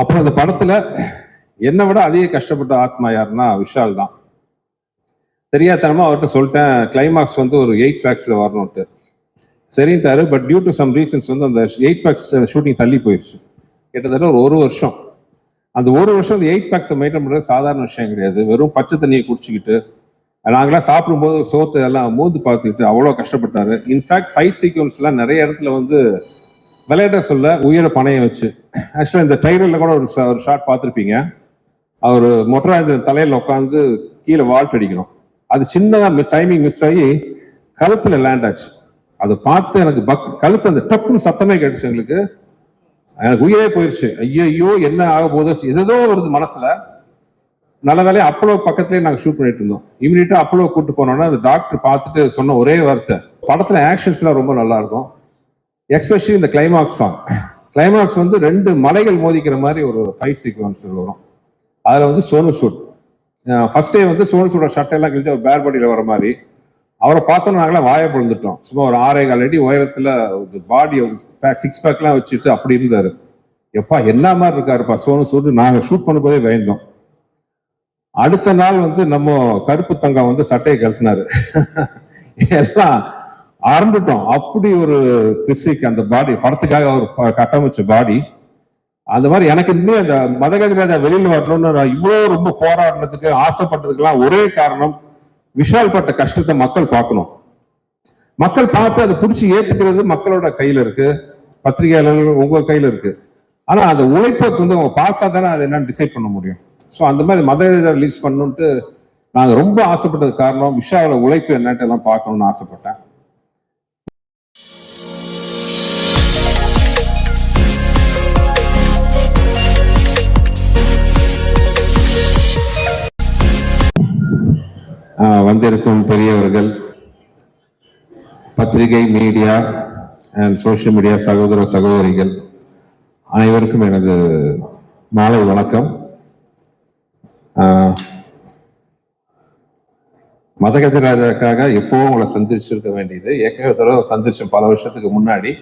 அப்புறம் அந்த படத்துல என்னை விட அதிக கஷ்டப்பட்ட ஆத்மா யாருன்னா விஷால் தான். தெரியாதனமா அவர்கிட்ட சொல்லிட்டேன் கிளைமாக்ஸ் வந்து ஒரு எயிட் பேக்ஸ்ல வரணும்ட்டு. சரின்ட்டாரு but due to some reasons வந்து அந்த எயிட் பேக்ஸ் ஷூட்டிங் தள்ளி போயிடுச்சு கிட்டத்தட்ட ஒரு ஒரு வருஷம். அந்த ஒரு வருஷம் அந்த எயிட் பேக்ஸை மெயின்டைன் பண்ணுறது சாதாரண விஷயம் கிடையாது. வெறும் பச்சை தண்ணியை குடிச்சிக்கிட்டு நாங்களாம் சாப்பிடும்போது சோத்து எல்லாம் மோந்து பார்த்துக்கிட்டு அவ்வளோ கஷ்டப்பட்டாரு. இன்ஃபேக்ட் ஃபைட் சீக்வன்ஸ்லாம் நிறைய இடத்துல வந்து விளையாட சொல்ல உயிர பணையம் வச்சு. ஆக்சுவலாக இந்த ட்ரைலரில் கூட ஒரு ஒரு ஷாட் பார்த்துருப்பீங்க. அவர் மொட்டராஜ தலையில் உட்காந்து கீழே வால்ட் அடிக்கணும். அது சின்னதாக டைமிங் மிஸ் ஆகி கழுத்தில் லேண்ட் ஆச்சு. அதை பார்த்து எனக்கு பக் கழுத்து அந்த டக்குன்னு சத்தமே கேட்டுச்சு எங்களுக்கு. எனக்கு உயிரே போயிடுச்சு ஐயோ என்ன ஆக போதோ எதோ வருது மனசில். நல்ல வேலையை அப்பளோ பக்கத்துலேயே நாங்கள் ஷூட் பண்ணிட்டு இருந்தோம். இமீடியட்டா அப்பளோ கூட்டு போனோன்னா அந்த டாக்டர் பார்த்துட்டு சொன்ன ஒரே வார்த்தை. படத்தில் ஆக்ஷன்ஸ்லாம் ரொம்ப நல்லா இருக்கும். எஸ்பெஷலி இந்த கிளைமாக்ஸ் சாங் கிளைமாக்ஸ் வந்து ரெண்டு மலைகள் மோதிக்கிற மாதிரி ஒரு ஃபைட் சீக்வன்ஸ் வரும். அதில் வந்து சோனு சூட். ஃபர்ஸ்ட் டே வந்து சோனு சூட சட்டையெல்லாம் கிழிச்சு ஒரு பேர் பாடியில் வர மாதிரி. அவரை பார்த்தோம் நாங்களாம் வாயை பொழுந்துட்டோம். சும்மா ஒரு ஆறே கால் அடி உயரத்துல பாடி சிக்ஸ் பேக்லாம் வச்சுட்டு அப்படி இருந்தாரு. எப்பா என்ன மாதிரி இருக்காருப்பா சோனு சூடு? நாங்கள் ஷூட் பண்ணும்போதே வயந்தோம் அடுத்த நாள் வந்து நம்ம கருப்பு தங்கம் வந்து சட்டையை கழட்டினாரு. எல்லாம் அறந்துட்டோம். அப்படி ஒரு பிசிக் அந்த பாடி படத்துக்காக அவர் கட்டமைச்ச பாடி அந்த மாதிரி எனக்கு இன்னும் அந்த மதகஜராஜா ராஜா வரணும்னு நான் இவ்வளோ ரொம்ப போராடினதுக்கு ஆசைப்பட்டதுக்கெல்லாம் ஒரே காரணம் விஷால் பட்ட கஷ்டத்தை மக்கள் பார்க்கணும். மக்கள் பார்த்து அதை பிடிச்சி ஏத்துக்கிறது மக்களோட கையில இருக்கு. பத்திரிகையாளர்கள் உங்க கையில இருக்கு. ஆனா அந்த உழைப்பை வந்து அவங்க பார்த்தா தானே அதை என்னன்னு டிசைட் பண்ண முடியும். ஸோ அந்த மாதிரி மத ரிலீஸ் பண்ணணுன்ட்டு நான் ரொம்ப ஆசைப்பட்டது காரணம் விஷாலோட உழைப்பு என்னட்டு எல்லாம் பார்க்கணும்னு ஆசைப்பட்டேன். வந்திருக்கும் பெரியவர்கள் பத்திரிகை மீடியா அண்ட் சோஷியல் மீடியா சகோதர சகோதரிகள் அனைவருக்கும் எனது மாலை வணக்கம். மதகஜராஜாக்காக எப்பவும் உங்களை சந்திச்சிருக்க வேண்டியது. ஏற்கனவே தடவை சந்திச்சோம் பல வருஷத்துக்கு முன்னாடி.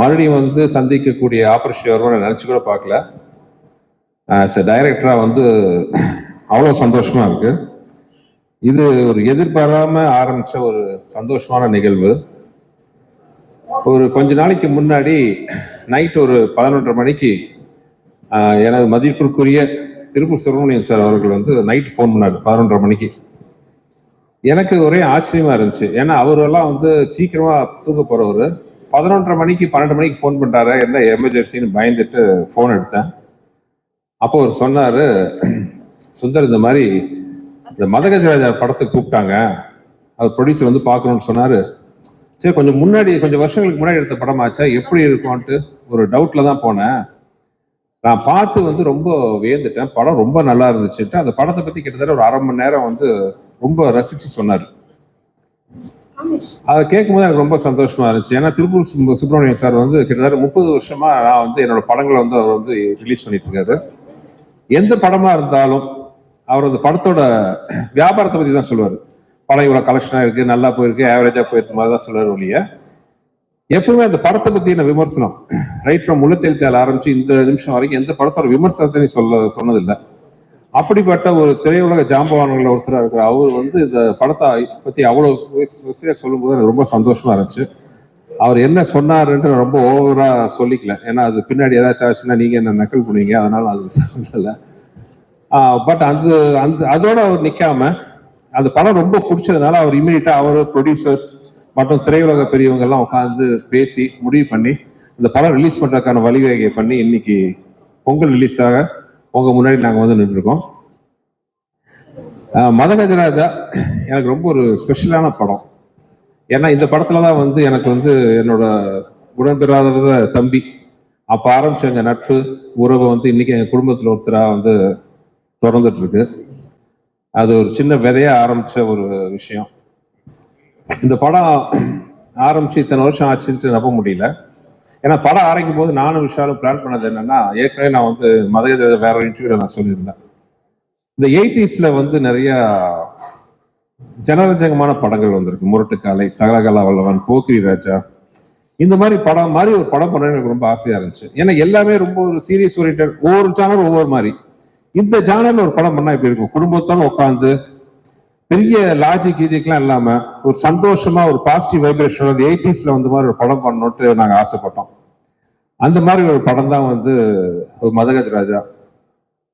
மறுபடியும் வந்து சந்திக்கக்கூடிய ஆப்பர்ச்சுனிட்டி வருவோம் நினைச்சு கூட பார்க்கல. ஆஸ் டைரக்டரா வந்து அவ்வளோ சந்தோஷமா இருக்கு. இது ஒரு எதிர்பாராம ஆரம்பிச்ச ஒரு சந்தோஷமான நிகழ்வு. ஒரு கொஞ்ச நாளைக்கு முன்னாடி நைட் ஒரு பதினொன்றரை மணிக்கு எனது மதிப்பிற்குரிய திருப்பூர் சுப்பிரமணியன் சார் அவர்கள் வந்து நைட் ஃபோன் பண்ணார் பதினொன்றரை மணிக்கு. எனக்கு ஒரே ஆச்சரியமா இருந்துச்சு. ஏன்னா அவரெல்லாம் வந்து சீக்கிரமா தூங்க போறவர். பதினொன்றரை மணிக்கு பன்னெண்டு மணிக்கு ஃபோன் பண்ணுறாரு என்ன எமர்ஜென்சின்னு பயந்துட்டு ஃபோன் எடுத்தேன். அப்போ அவர் சொன்னார் சுந்தர் இந்த மாதிரி இந்த மதகஜராஜா படத்துக்கு கூப்பிட்டாங்க. அவர் ப்ரொடியூசர் வந்து பார்க்கணும்னு சொன்னாரு. சரி கொஞ்சம் முன்னாடி கொஞ்சம் வருஷங்களுக்கு முன்னாடி எடுத்த படமாச்சா எப்படி இருக்கும்ட்டு ஒரு டவுட்ல தான் போனேன். நான் பார்த்து வந்து ரொம்ப வியந்துட்டேன். படம் ரொம்ப நல்லா இருந்துச்சுட்டு அந்த படத்தை பத்தி கிட்டத்தட்ட ஒரு அரை மணி நேரம் வந்து ரொம்ப ரசிச்சு சொன்னாரு. அதை கேட்கும்போது எனக்கு ரொம்ப சந்தோஷமா இருந்துச்சு. ஏன்னா திருப்பூர் சுப்பிரமணியம் சார் வந்து கிட்டத்தட்ட முப்பது வருஷமா நான் வந்து என்னோட படங்களை வந்து அவர் வந்து ரிலீஸ் பண்ணிட்டு இருக்காரு. எந்த படமா இருந்தாலும் அவர் அந்த படத்தோட வியாபாரத்தை பத்தி தான் சொல்லுவார். படம் இவ்வளவு கலெக்ஷனா இருக்கு நல்லா போயிருக்கு ஆவரேஜா போயிருக்க மாதிரி தான் சொல்லுவார் ஒழிய எப்பவுமே அந்த படத்தை பற்றின விமர்சனம்? ரைட் ஃப்ரம் முள்ளத்தெழுத்தால் ஆரம்பிச்சு இந்த நிமிஷம் வரைக்கும் எந்த படத்தோட விமர்சனத்தையும் சொல்ல சொன்னதில்லை. அப்படிப்பட்ட ஒரு திரையுலக ஜாம்பவான்கள் ஒருத்தராக இருக்கிற அவர் வந்து இந்த படத்தை பத்தி அவ்வளவு சொல்லும்போது எனக்கு ரொம்ப சந்தோஷமா இருந்துச்சு. அவர் என்ன சொன்னாருன்ட்டு ரொம்ப ஓவரா சொல்லிக்கல. ஏன்னா அது பின்னாடி ஏதாச்சும் ஆச்சுன்னா நீங்க என்ன நக்கல் பண்ணுவீங்க? அதனால அது சொல்லலை. பட் அந்த அந்த அதோட அவர் நிக்காம அந்த படம் ரொம்ப பிடிச்சதுனால அவர் இமீடியட்டா அவர் ப்ரொடியூசர்ஸ் மற்றும் திரையுலக பெரியவங்க எல்லாம் உட்காந்து பேசி முடிவு பண்ணி இந்த படம் ரிலீஸ் பண்றதுக்கான வழிவகை பண்ணி இன்னைக்கு பொங்கல் ரிலீஸ் ஆக உங்க முன்னாடி நாங்க வந்து நின்றுருக்கோம். மதகஜராஜா எனக்கு ரொம்ப ஒரு ஸ்பெஷலான படம். ஏன்னா இந்த படத்துல தான் வந்து எனக்கு வந்து என்னோட உடன்பிறாத தம்பி அப்ப ஆரம்பிச்ச எங்க நட்பு உறவை வந்து இன்னைக்கு எங்க குடும்பத்துல ஒருத்தரா வந்து தொடர்ந்துட்டு இருக்கு. அது ஒரு சின்ன விதைய ஆரம்பிச்ச ஒரு விஷயம். இந்த படம் ஆரம்பிச்சு இத்தனை வருஷம் ஆச்சுன்ட்டு நம்ப முடியல. ஏன்னா படம் ஆரம்பிக்கும் போது நானும் விஷாலும் பிளான் பண்ணது என்னன்னா ஏற்கனவே நான் வந்து மத வேற ஒரு இன்டர்வியூல நான் சொல்லியிருந்தேன். இந்த எயிட்டிஸ்ல வந்து நிறைய ஜனரஞ்சகமான படங்கள் வந்திருக்கு. முரட்டுக்காலை சகலகலா வல்லவன் போக்கிரி ராஜா. இந்த மாதிரி படம் மாதிரி ஒரு படம் பண்ண எனக்கு ரொம்ப ஆசையா இருந்துச்சு. ஏன்னா எல்லாமே ரொம்ப ஒரு சீரியஸ் ஓரியன்ட் ஒவ்வொரு சேனல் ஒவ்வொரு மாதிரி. இந்த சேனல்ல ஒரு படம் பண்ணா இப்படி இருக்கும்? குடும்பத்தோட உட்காந்து பெரிய லாஜிக் கீஜிக்லாம் இல்லாம ஒரு சந்தோஷமா ஒரு பாசிட்டிவ் வைப்ரேஷன் வந்து எயிட்டிஸ்ல வந்து மாதிரி ஒரு படம் பண்ணணும்ட்டு நாங்க ஆசைப்பட்டோம். அந்த மாதிரி ஒரு படம் தான் வந்து ஒரு ராஜா.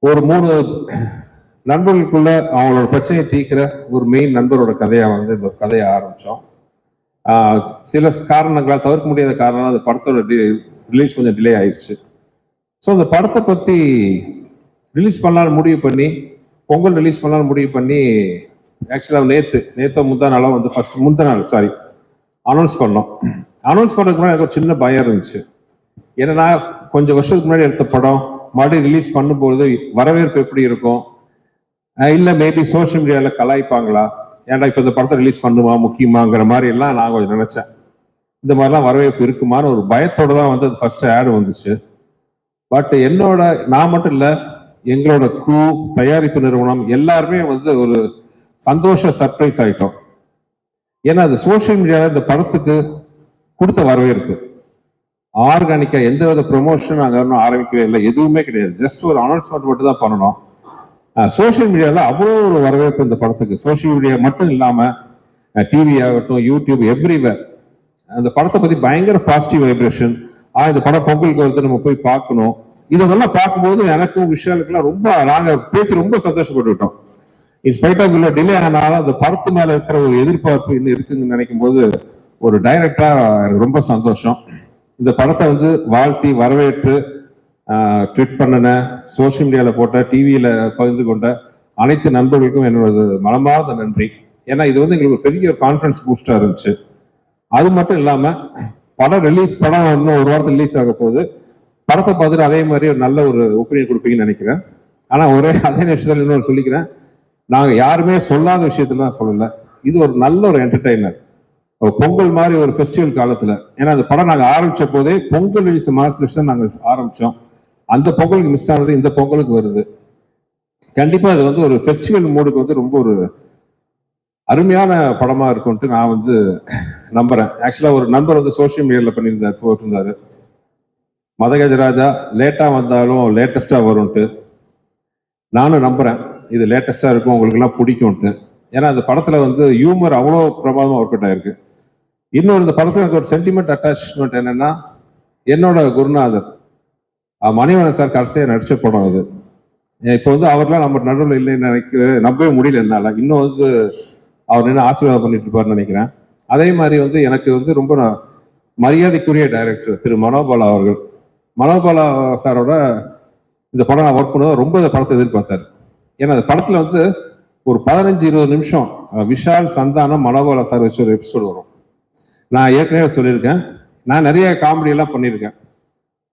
ஒரு மூணு நண்பர்களுக்குள்ள அவங்களோட பிரச்சனையை தீர்க்கிற ஒரு மெயின் நண்பரோட கதையை வந்து இந்த கதையை ஆரம்பிச்சோம். சில காரணங்களால் தவிர்க்க முடியாத காரணம் அந்த படத்தோட ரிலீஸ் கொஞ்சம் டிலே ஆயிடுச்சு ஸோ அந்த படத்தை பத்தி ரிலீஸ் பண்ணலாம்னு முடிவு பண்ணி பொங்கல் ரிலீஸ் பண்ணலாம்னு முடிவு பண்ணி ஆக்சுவலாக நேற்று நேற்று முந்தா நாளாக வந்து ஃபர்ஸ்ட் முந்தா நாள் சாரி அனௌன்ஸ் பண்ணோம். அனௌன்ஸ் பண்ணுறதுக்கு முன்னாடி எனக்கு ஒரு சின்ன பயம் இருந்துச்சு. ஏன்னா கொஞ்சம் வருஷத்துக்கு முன்னாடி எடுத்த படம் மறுபடியும் ரிலீஸ் பண்ணும்போது வரவேற்பு எப்படி இருக்கும்? இல்லை மேபி சோஷியல் மீடியாவில் கலாய்ப்பாங்களா? ஏன்டா இப்போ இந்த படத்தை ரிலீஸ் பண்ணுமா முக்கியமாங்கிற மாதிரி எல்லாம் நான் கொஞ்சம் நினச்சேன். இந்த மாதிரிலாம் வரவேற்பு இருக்குமான்னு ஒரு பயத்தோடு தான் வந்து ஃபர்ஸ்ட் ஆடு வந்துச்சு. பட் என்னோட நான் மட்டும் இல்லை எங்களோட குரூ தயாரிப்பு நிறுவனம் எல்லாருமே வந்து ஒரு சந்தோஷ சர்ப்ரைஸ் ஆகிட்டோம் ஏன்னா அது சோஷியல் மீடியாவில் இந்த படத்துக்கு கொடுத்த வரவேற்பு. ஆர்கானிக்காக எந்த வித ப்ரொமோஷன் அங்கே இன்னும் ஆரம்பிக்கவே இல்லை. எதுவுமே கிடையாது. ஜஸ்ட் ஒரு அனௌன்ஸ்மெண்ட் மட்டும் தான் பண்ணணும். சோஷியல் மீடியாவில் அவ்வளோ ஒரு வரவேற்பு இந்த படத்துக்கு. சோஷியல் மீடியா மட்டும் இல்லாமல் டிவி ஆகட்டும் யூடியூப் எவ்ரிவேர் அந்த படத்தை பற்றி பயங்கர பாசிட்டிவ் வைப்ரேஷன் ஆ இந்த படம் பொங்கலுக்கு வருது நம்ம போய் பார்க்கணும். இதெல்லாம் பார்க்கும்போது எனக்கும் விஷயாலுக்குலாம் ரொம்ப நாங்க பேசி ரொம்ப சந்தோஷப்பட்டுவிட்டோம் இன்ஸ்பைட் ஆஃப் இவ்வளோ டிலே ஆனாலும் அந்த படத்து மேல இருக்கிற ஒரு எதிர்பார்ப்பு இன்னும் இருக்குன்னு நினைக்கும் போது ஒரு டைரக்டரா எனக்கு ரொம்ப சந்தோஷம். இந்த படத்தை வந்து வாழ்த்தி வரவேற்று ட்விட் பண்ணின சோஷியல் மீடியாவில் போட்ட டிவியில் பகிர்ந்து கொண்ட அனைத்து நண்பர்களுக்கும் என்னோட மனமார்ந்த நன்றி. ஏன்னா இது வந்து எங்களுக்கு ஒரு பெரிய கான்ஃபரன்ஸ் பூஸ்டாக இருந்துச்சு. அது மட்டும் இல்லாமல் படம் ரிலீஸ் படம் இன்னும் ஒரு வாரத்தில் ரிலீஸ் ஆக போகுது படத்தை பார்த்துட்டு அதே மாதிரி ஒரு நல்ல ஒரு ஒப்பீனியன் கொடுப்பீங்கன்னு நினைக்கிறேன். ஆனால் ஒரே அதே விஷயத்தில் இன்னொரு சொல்லிக்கிறேன். நாங்கள் யாருமே சொல்லாத விஷயத்தெல்லாம் சொல்லலை. இது ஒரு நல்ல ஒரு என்டர்டைனர் ஒரு பொங்கல் மாதிரி ஒரு ஃபெஸ்டிவல் காலத்தில். ஏன்னா அந்த படம் நாங்கள் ஆரம்பிச்ச போதே பொங்கல் ரிலீஸ் மாசம் நாங்கள் ஆரம்பித்தோம் அந்த பொங்கலுக்கு மிஸ் ஆனது இந்த பொங்கலுக்கு வருது. கண்டிப்பாக அது வந்து ஒரு ஃபெஸ்டிவல் மூடுக்கு வந்து ரொம்ப ஒரு அருமையான படமாக இருக்கும்ட்டு நான் வந்து நம்புகிறேன் ஆக்சுவலாக ஒரு நண்பர் வந்து சோஷியல் மீடியாவில் பண்ணியிருந்தார் போட்டிருந்தாரு. மதகஜராஜா லேட்டாக வந்தாலும் லேட்டஸ்ட்டாக வரும்ட்டு. நானும் நம்புகிறேன் இது லேட்டஸ்ட்டாக இருக்கும் உங்களுக்குலாம் பிடிக்கும்ட்டு. ஏன்னா அந்த படத்தில் வந்து ஹியூமர் அவ்வளோ பிரமாதமா ஒர்க் அவுட் ஆயிருக்கு. இன்னொரு இந்த படத்தில் எனக்கு ஒரு சென்டிமெண்ட் அட்டாச்மெண்ட் என்னென்னா என்னோட குருநாதர். மணிவனன் சார் கடைசியாக நடித்த படம் அது. இப்போ வந்து அவர்லாம் நம்ம நடுவில் இல்லைன்னு நினைக்க நம்பவே முடியல என்னால். இன்னும் வந்து அவர் என்ன ஆசீர்வாதம் பண்ணிட்டு இருப்பாருன்னு நினைக்கிறேன். அதே மாதிரி வந்து எனக்கு வந்து ரொம்ப மரியாதைக்குரிய டைரக்டர் திரு மனோபாலா அவர்கள். மனோபாலா சாரோட இந்த படம் நான் ஒர்க் பண்ணுவது ரொம்ப இந்த படத்தை எதிர்பார்த்தாரு. ஏன்னா அந்த படத்துல வந்து ஒரு பதினஞ்சு இருபது நிமிஷம் விஷால் சந்தானம் மனோபாலா சார் வச்சு ஒரு எபிசோடு வரும். நான் ஏற்கனவே சொல்லியிருக்கேன். நான் நிறைய காமெடி எல்லாம் பண்ணியிருக்கேன்.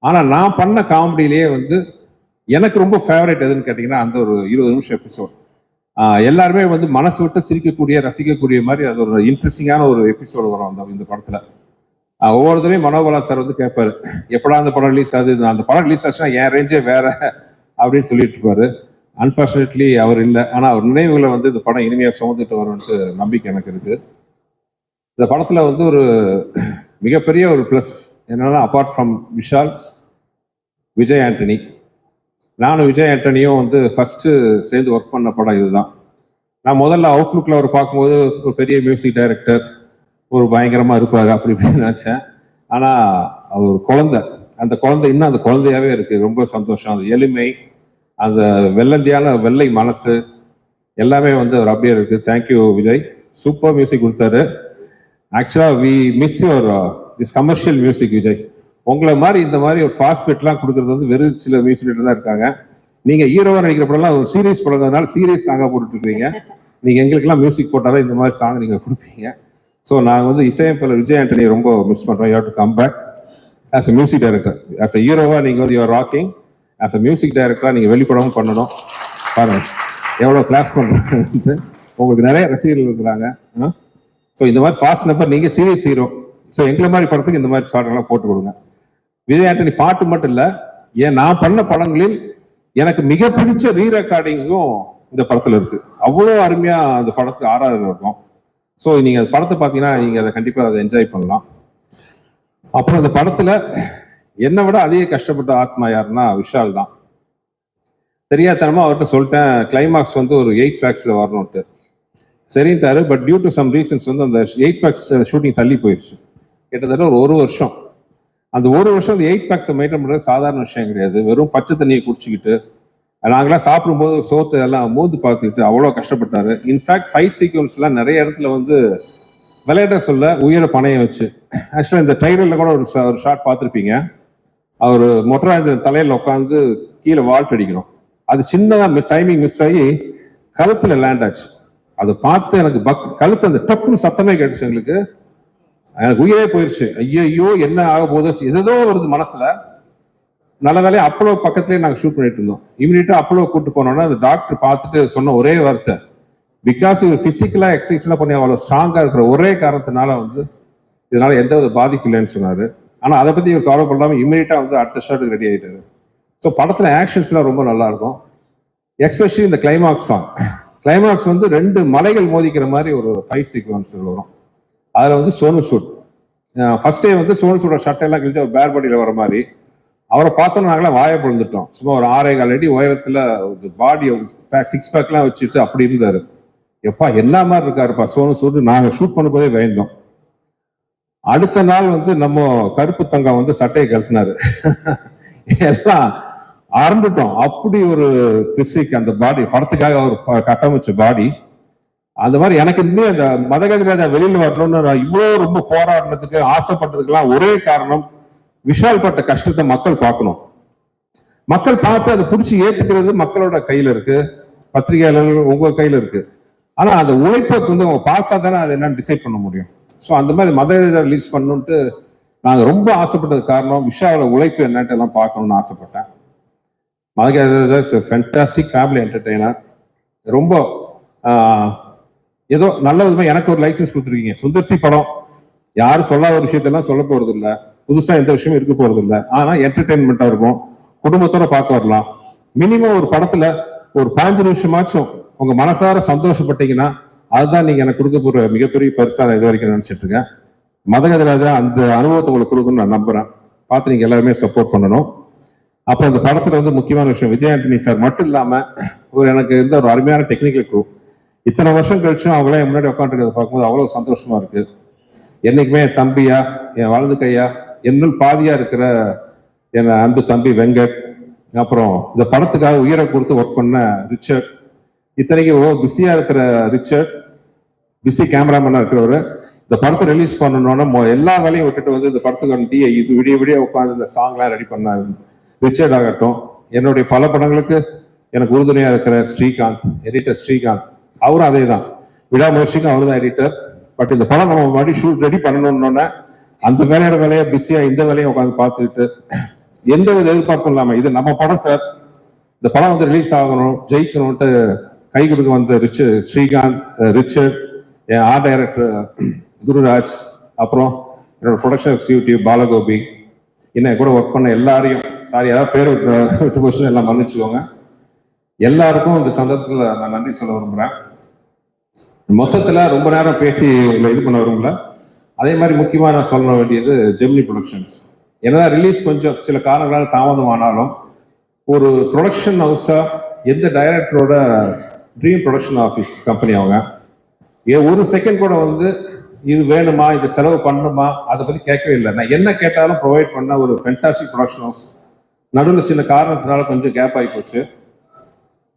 ஆனால் நான் பண்ண காமெடியிலேயே வந்து எனக்கு ரொம்ப ஃபேவரட் எதுன்னு கேட்டிங்கன்னா அந்த ஒரு இருபது நிமிஷம் எபிசோட் எல்லாருமே வந்து மனசு விட்டு சிரிக்கக்கூடிய ரசிக்கக்கூடிய மாதிரி அது ஒரு இன்ட்ரெஸ்டிங்கான ஒரு எபிசோடு வரும் அந்த இந்த படத்தில். ஒவ்வொருத்தரையும் மனோபாலா சார் வந்து கேட்பாரு. எப்படா அந்த படம் ரிலீஸ் ஆகுது? அந்த படம் ரிலீஸ் ஆச்சுன்னா என் ரேஞ்சே வேற அப்படின்னு சொல்லிட்டு இருப்பாரு. அன்பார்ச்சுனேட்லி அவர் இல்லை. ஆனால் அவர் நினைவுகளை வந்து இந்த படம் இனிமையாக சுமந்துட்டு வரும்ட்டு நம்பிக்கை எனக்கு இருக்கு. இந்த படத்தில் வந்து ஒரு மிகப்பெரிய ஒரு ப்ளஸ் என்னன்னா அப்பார்ட் ஃப்ரம் விஷால் விஜய் ஆண்டனி. நானும் விஜய் ஆண்டனியும் வந்து ஃபஸ்ட்டு சேர்ந்து ஒர்க் பண்ண படம் இதுதான். நான் முதல்ல அவுட்லுக்கில் அவர் பார்க்கும்போது ஒரு பெரிய மியூசிக் டைரக்டர் ஒரு பயங்கரமாக இருப்பாங்க அப்படி இப்படின்னு நினச்சேன். ஆனால் அவர் ஒரு குழந்தை. அந்த குழந்தை இன்னும் அந்த குழந்தையாவே இருக்குது ரொம்ப சந்தோஷம். அந்த எளிமை. அந்த வெள்ளந்தியான வெள்ளை மனசு. எல்லாமே வந்து அவர் அப்படியே இருக்குது தேங்க்யூ விஜய். சூப்பர் மியூசிக் கொடுத்தாரு. ஆக்சுவலாக we miss your this commercial music Vijay. உங்களை மாதிரி இந்த மாதிரி ஒரு ஃபாஸ்ட் பிட்லாம் வந்து வெறும் சில மியூசிக் தான் இருக்காங்க. நீங்கள் ஹீரோவாக நடிக்கிற படம்லாம் ஒரு சீரியஸ் படங்கிறதுனால சீரியஸ் சாங்காக போட்டுட்ருக்கீங்க நீங்கள் எங்களுக்கெல்லாம் மியூசிக் போட்டால் தான் இந்த மாதிரி சாங் நீங்கள் கொடுப்பீங்க. ஸோ நாங்கள் வந்து இசையமைப்பாளர் விஜய் ஆண்டனி ரொம்ப மிஸ் பண்ணுறோம் you to come back as a music director as a ஹீரோவாக நீங்கள் வந்து your rocking as a music டைரக்டராக நீங்கள் வெளிப்படவும் பண்ணணும். பாருங்க. எவ்வளோ கிளாஸ் பண்ணுறது உங்களுக்கு நிறைய ரசிகர்கள் இருக்கிறாங்க. ஸோ இந்த மாதிரி ஃபாஸ்ட் நம்பர் நீங்கள் சீரியஸ் ஹீரோ ஸோ எங்களை மாதிரி படத்துக்கு இந்த மாதிரி ஷார்ட்லாம் எல்லாம் போட்டு கொடுங்க. விஜய் ஆண்டனி பாட்டு மட்டும் இல்லை ஏன் நான் பண்ண படங்களில் எனக்கு மிக பிடிச்ச ரீ ரெக்கார்டிங்கும் இந்த படத்தில் இருக்கு. அவ்வளோ அருமையாக அந்த படத்துக்கு ஆராதனை இருக்கும். ஸோ நீங்கள் அந்த படத்தை பார்த்தீங்கன்னா நீங்கள் அதை கண்டிப்பாக அதை என்ஜாய் பண்ணலாம். அப்புறம் அந்த படத்தில் என்னை விட அதிக கஷ்டப்பட்ட ஆத்மா யாருன்னா விஷால் தான். தெரியாதனமா அவர்கிட்ட சொல்லிட்டேன் கிளைமாக்ஸ் வந்து ஒரு எயிட் பேக்ஸில் வரணும்ட்டு சரின்ட்டாரு but due to some reasons வந்து அந்த எயிட் பேக்ஸ் ஷூட்டிங் தள்ளி போயிடுச்சு கிட்டத்தட்ட ஒரு ஒரு வருஷம். அந்த ஒரு வருஷம் அந்த எயிட் பேக்ஸை மெயின்டைன் பண்ணுறது சாதாரண விஷயம் கிடையாது. வெறும் பச்சை தண்ணியை குடிச்சிக்கிட்டு நாங்களாம் சாப்பிடும்போது சோத்து எல்லாம் மோந்து பார்த்துக்கிட்டு அவ்வளோ கஷ்டப்பட்டாரு. இன்ஃபேக்ட் ஃபைட் சீக்வன்ஸ்லாம் நிறைய இடத்துல வந்து விளையாட சொல்ல உயிர பணையம் வச்சு. ஆக்சுவலாக இந்த டைலரில் கூட ஒரு ஒரு ஷாட் பார்த்துருப்பீங்க. அவர் மொட்டராஜன் தலையில் உட்காந்து கீழே வால்ட் அடிக்கணும். அது சின்னதாக டைமிங் மிஸ் ஆகி கழுத்தில் லேண்ட் ஆச்சு. அதை பார்த்து எனக்கு பக் கழுத்து அந்த டப்புன்னு சத்தமே கேட்டுச்சு எங்களுக்கு. எனக்கு உயிரே போயிடுச்சு ஐயோ என்ன ஆக போதோ ஏதோ வருது மனசில். நல்ல வேலையை அப்போலோ பக்கத்துலேயே நாங்கள் ஷூட் பண்ணிட்டு இருந்தோம். இமீடியட்டா அப்போ கூட்டு போனோன்னா அந்த டாக்டர் பார்த்துட்டு சொன்ன ஒரே வார்த்தை. பிகாஸ் இவர் பிசிக்கலா எக்ஸசைஸ்லாம் பண்ணி அவ்வளோ ஸ்ட்ராங்கா இருக்கிற ஒரே காரணத்தினால வந்து இதனால எந்த வித பாதிப்பு இல்லைன்னு சொன்னாரு. ஆனா அதை பத்தி இவர் கவலை பண்ணாம இமீடியட்டா வந்து அடுத்த ஷாட்டுக்கு ரெடி ஆயிட்டாரு. ஸோ படத்துல ஆக்ஷன்ஸ்லாம் ரொம்ப நல்லா இருக்கும். எஸ்பெஷலி இந்த கிளைமாக்ஸ் சாங் கிளைமாக்ஸ் வந்து ரெண்டு மலைகள் மோதிக்கிற மாதிரி ஒரு ஃபைட் சீக்வன்ஸ் வரும். அதில் வந்து சோனு சூட் ஃபர்ஸ்ட் டே வந்து சோனு சூட ஷர்ட் எல்லாம் அவர் பேர் பாடியில் வர மாதிரி. அவரை பார்த்தோம் நாங்களாம் வாயை பிழந்துட்டோம். சும்மா ஒரு ஆறே கால் அடி உயரத்துல பாடி சிக்ஸ் பேக்லாம் வச்சுட்டு அப்படி இருந்தாரு. எப்பா என்ன மாதிரி இருக்காருப்பா? சோனு சூட் நாங்க ஷூட் பண்ணும்போதே பயந்தோம். அடுத்த நாள் வந்து நம்ம கருப்பு தங்கம் வந்து சட்டையை கழட்டினாரு. எல்லாம் அறந்துட்டோம். அப்படி ஒரு பிசிக் அந்த பாடி படத்துக்காக அவர் கட்டமைச்ச பாடி அந்த மாதிரி எனக்கு இன்னும் அந்த மதகதிராஜா வெளியில் வரணும்னு இவ்வளோ ரொம்ப போராடினதுக்கு ஆசைப்பட்டதுக்கெல்லாம் ஒரே காரணம் விஷால் பட்ட கஷ்டத்தை மக்கள் பார்க்கணும். மக்கள் பார்த்து அதை பிடிச்சி ஏத்துக்கிறது மக்களோட கையில இருக்கு. பத்திரிகையாளர்கள் உங்க கையில இருக்கு. ஆனா அந்த உழைப்பை வந்து அவங்க பார்த்தா தானே அது என்னன்னு டிசைட் பண்ண முடியும். ஸோ அந்த மாதிரி மதகதிரா ரிலீஸ் பண்ணணுன்ட்டு நாங்க ரொம்ப ஆசைப்பட்டது காரணம் விஷாவோட உழைப்பு என்னன்ட்டு எல்லாம் பார்க்கணும்னு ஆசைப்பட்டேன். Madhagajaraja is fantastic family entertainer ரொம்ப ஏதோ நல்ல விதமா எனக்கு ஒரு லைசன்ஸ் கொடுத்துருக்கீங்க. சுந்தர்சி படம். யாரும் சொல்லாத ஒரு விஷயத்தெல்லாம் சொல்ல போறது இல்லை புதுசா எந்த விஷயமும் இருக்க போறது இல்லை ஆனா என்டர்டைன்மெண்டா இருக்கும். குடும்பத்தோட பார்க்க வரலாம். மினிமம் ஒரு படத்துல ஒரு பதினஞ்சு நிமிஷமாச்சும் உங்க மனசார சந்தோஷப்பட்டீங்கன்னா அதுதான் நீங்க எனக்கு கொடுக்க போற மிகப்பெரிய பரிசா இது வரைக்கும் நினைச்சிட்டு இருக்கேன். மதகஜராஜா அந்த அனுபவத்தை உங்களுக்கு கொடுக்கணும்னு நான் நம்புறேன். பார்த்து நீங்க எல்லாருமே சப்போர்ட் பண்ணணும். அப்புறம் அந்த படத்துல வந்து முக்கியமான விஷயம் விஜய் ஆண்டனி சார் மட்டும் இல்லாம ஒரு எனக்கு இருந்த ஒரு அருமையான டெக்னிக்கல் குரூப் இத்தனை வருஷம் கழிச்சும் அவங்களே முன்னாடி உட்காந்துருக்கிறத பார்க்கும்போது அவ்வளவு சந்தோஷமா இருக்கு. என்னைக்குமே என் தம்பியா என் வலது கையா என்னுள் பாதியா இருக்கிற என் அன்பு தம்பி வெங்கட் அப்புறம் இந்த படத்துக்காக உயிரை கொடுத்து ஒர்க் பண்ண ரிச்சர்ட். இத்தனைக்கு ஓ பிஸியா இருக்கிற ரிச்சர்ட் பிஸி கேமராமேனா இருக்கிறவர். இந்த படத்தை ரிலீஸ் பண்ணணும்னா மொ- எல்லா வேலையும் விட்டுட்டு வந்து இந்த படத்துக்கு டி இது விடிய விடிய உட்காந்து இந்த சாங்லாம் ரெடி பண்ண ரிச்சர்ட் ஆகட்டும். என்னுடைய பல படங்களுக்கு எனக்கு உறுதுணையா இருக்கிற ஸ்ரீகாந்த் எடிட்டர் ஸ்ரீகாந்த். அவரும் அதே தான் விடாமுயற்சிக்கும் அவர் தான் எடிட்டர் பட் இந்த படம் நம்ம மறுபடியும் ஷூட் ரெடி பண்ணணும்னோடனே அந்த வேலையோட வேலையை பிஸியா இந்த வேலையை உட்காந்து பார்த்துக்கிட்டு எந்த ஒரு எதிர்பார்ப்பும் இல்லாம இது நம்ம படம் சார் இந்த படம் வந்து ரிலீஸ் ஆகணும் ஜெயிக்கணும்ட்டு கை கொடுக்க வந்த ரிச்சு ஸ்ரீகாந்த் ரிச்சர்ட் என் ஆர்ட் டைரக்டர் குருராஜ் அப்புறம் என்னோட ப்ரொடக்ஷன் எக்ஸிக்யூட்டிவ் பாலகோபி என்ன கூட ஒர்க் பண்ண எல்லாரையும் சாரி ஏதாவது பேர் விட்டு விட்டு போச்சுன்னு எல்லாம் மன்னிச்சுக்கோங்க. எல்லாருக்கும் இந்த சந்தர்ப்பத்தில் நான் நன்றி சொல்ல விரும்புகிறேன் மொத்தத்தில் ரொம்ப நேரம் பேசி உங்களை இது பண்ண விரும்பல. அதே மாதிரி முக்கியமாக நான் சொல்ல வேண்டியது ஜெமினி ப்ரொடக்ஷன்ஸ் என்னதான் ரிலீஸ் கொஞ்சம் சில காரணங்களால் தாமதமானாலும் ஒரு ப்ரொடக்ஷன் ஹவுஸாக எந்த டைரக்டரோட ட்ரீம் ப்ரொடக்ஷன் ஆஃபீஸ் கம்பெனி அவங்க ஏ ஒரு செகண்ட் கூட வந்து இது வேணுமா இது செலவு பண்ணணுமா அதை பற்றி கேட்கவே இல்லை. நான் என்ன கேட்டாலும் ப்ரொவைட் பண்ண ஒரு ஃபென்டாஸ்டிக் ப்ரொடக்ஷன் ஹவுஸ் நடுவில் சின்ன காரணத்தினால கொஞ்சம் கேப் ஆகி போச்சு.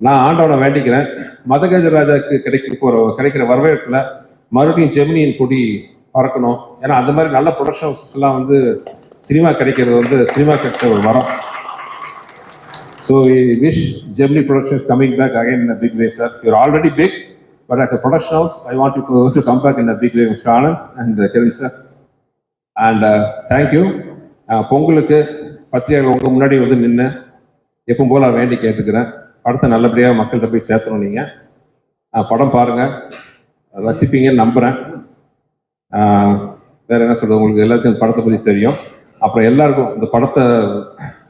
நான் ஆண்டவனை வேண்டிக்கிறேன். மதகஜ ராஜாக்கு கிடைக்க போகிற கிடைக்கிற வரவேற்பில் மறுபடியும் ஜெமினியின் கொடி பறக்கணும். ஏன்னா அந்த மாதிரி நல்ல ப்ரொடக்ஷன் எல்லாம் வந்து சினிமா கிடைக்கிறது வந்து சினிமா கிடைச்ச ஒரு வரம். So wish Gemini productions coming back again in big way sir you're already big but as a production house I want you to come back in big way mister Anand and Kiran sir and thank you பொங்கலுக்கு பத்திரிகைகள் உங்கள் முன்னாடி வந்து நின்று எப்பவும் போல வேண்டி கேட்டுக்கிறேன். படத்தை நல்லபடியாக மக்கள்கிட்ட போய் சேர்த்தணும் நீங்கள் படம் பாருங்கள் ரசிப்பீங்கன்னு நம்புகிறேன் வேற என்ன சொல்றது உங்களுக்கு எல்லாத்தையும் இந்த படத்தை பத்தி தெரியும். அப்புறம் எல்லாருக்கும் இந்த படத்தை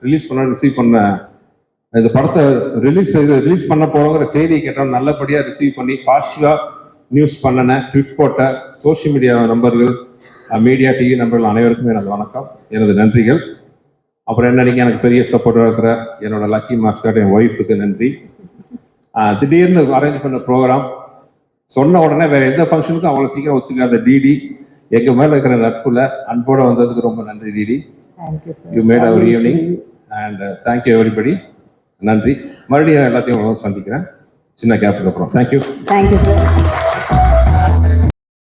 ரிலீஸ் பண்ண ரிசீவ் பண்ண இந்த படத்தை ரிலீஸ் ரிலீஸ் பண்ண போறோங்கிற செய்தியை கேட்டோம் நல்லபடியா ரிசீவ் பண்ணி பாசிட்டிவா நியூஸ் பண்ணன ட்விட் போட்ட சோஷியல் மீடியா நம்பர்கள் மீடியா டிவி நம்பர்கள் அனைவருக்குமே எனது வணக்கம். எனது நன்றிகள். அப்புறம் என்ன நீங்கள் எனக்கு பெரிய சப்போர்ட்டாக இருக்கிற என்னோட லக்கி மாஸ்டர் என் ஒய்ஃபுக்கு நன்றி. திடீர்னு அரேஞ்ச் பண்ண ப்ரோக்ராம் சொன்ன உடனே வேற எந்த ஃபங்க்ஷனுக்கும் அவ்வளோ சீக்கிரம் ஒத்துக்காத டிடி எங்க மேல இருக்கிற நட்புல அன்போட வந்ததுக்கு ரொம்ப நன்றி DD you made our evening and thank you everybody நன்றி. மறுபடியும் எல்லாத்தையும் சந்திக்கிறேன். சின்ன கேப்புக்கு அப்புறம். Thank you thank you sir